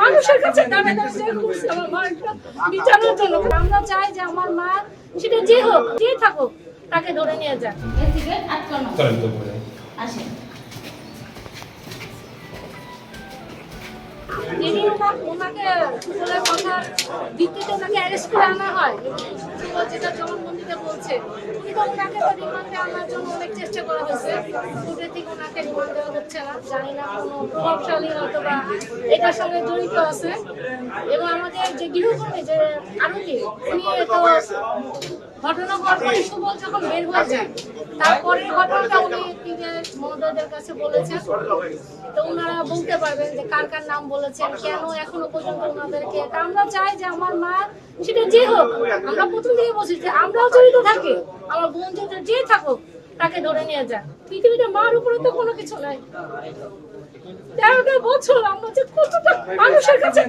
মানুষের কাছে দামে দাঁড়িয়ে ঘুরছে আমার মা বিচারের জন্য আমরা চাই যে আমার মা সেটা যে হোক যে থাকুক তাকে ধরে নিয়ে যাক। এদিকে আটকানো আসেন। ওনাকে কথা ভিত্তিতে ওনাকে অ্যারেস্ট করে আনা হয় ও যেটা জবানবন্দিতে বলছে। কিন্তু ওনাকে তো রিমান্ডে জন্য অনেক চেষ্টা করা হয়েছে কোর্টের থেকে ওনাকে রিমান্ড দেওয়া হচ্ছে না। জানি কোনো প্রভাবশালী হয়তো বা এটার সঙ্গে জড়িত আছে। এবং আমাদের যে গৃহকর্মী, যে আরতি ঘটনা হওয়ার পরে সুবল যখন বের হয়ে যায় তারপরে ঘটনাটা উনি মহোদয়দের কাছে বলেছেন। তো ওনারা বলতে পারবেন যে কার কার নাম বলেছেন, কেন এখনও পর্যন্ত ওনাদেরকে তা আমরা চাই যে আমার মা, সেটা যে হোক, আমরা প্রথম থেকে বলছি যে আমরাও জড়িত থাকি। আমার বোন যদি যে থাকুক, তাকে ধরে নিয়ে যাক। পৃথিবীতে মার উপরে তো কোনো কিছু নাই। তেরোটা মানুষের কাছে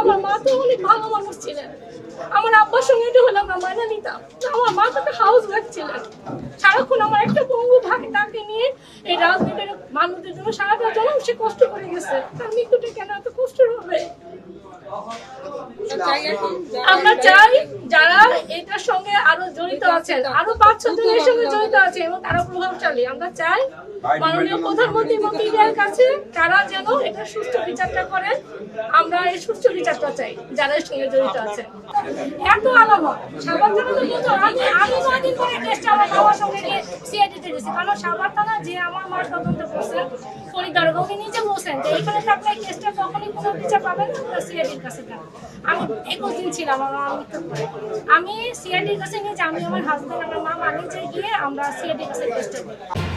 আমার মা তো অনেক ভালো মানুষ ছিলেন। আমার আব্বার সঙ্গে এটা হলে আমরা মানা নিতাম। আমার মা তো একটা হাউস ওয়াইফ ছিলেন। সারাক্ষণ আমার একটা বঙ্গু ভাই তাকে নিয়ে এই রাজনীতির মানুষদের জন্য সারাটা জন্ম সে কষ্ট করে গেছে। তার মৃত্যুটা কেন এত কষ্টের হবে? আমরা চাই যারা এটার সঙ্গে আরও জড়িত আছেন, আরও পাঁচ ছ সঙ্গে জড়িত আছে এবং তারা প্রভাবশালী আমরা চাই মাননীয় প্রধানমন্ত্রী কাছে তারা যেন এটা সুষ্ঠু বিচারটা করেন। সুষ্ঠু চাই যারা এর সঙ্গে জড়িত আছে। এত আলামত। সাবার থানা তো সঙ্গে গিয়ে সিআইডিতে দিয়েছি। কারণ সাবার থানা যে আমার মা তদন্ত করছেন ফরিদ দারোগা উনি নিজে বলছেন যে তো আপনার কেসটা কখনই কোনো বিচার পাবেন না সিআইডির কাছে আমি একুশ ছিলাম আমার মৃত্যুর পরে। আমি সিআইডির কাছে নিয়ে আমি আমার হাজব্যান্ড আমার মা মালিক গিয়ে আমরা সিআইডির কাছে কেসটা দিই।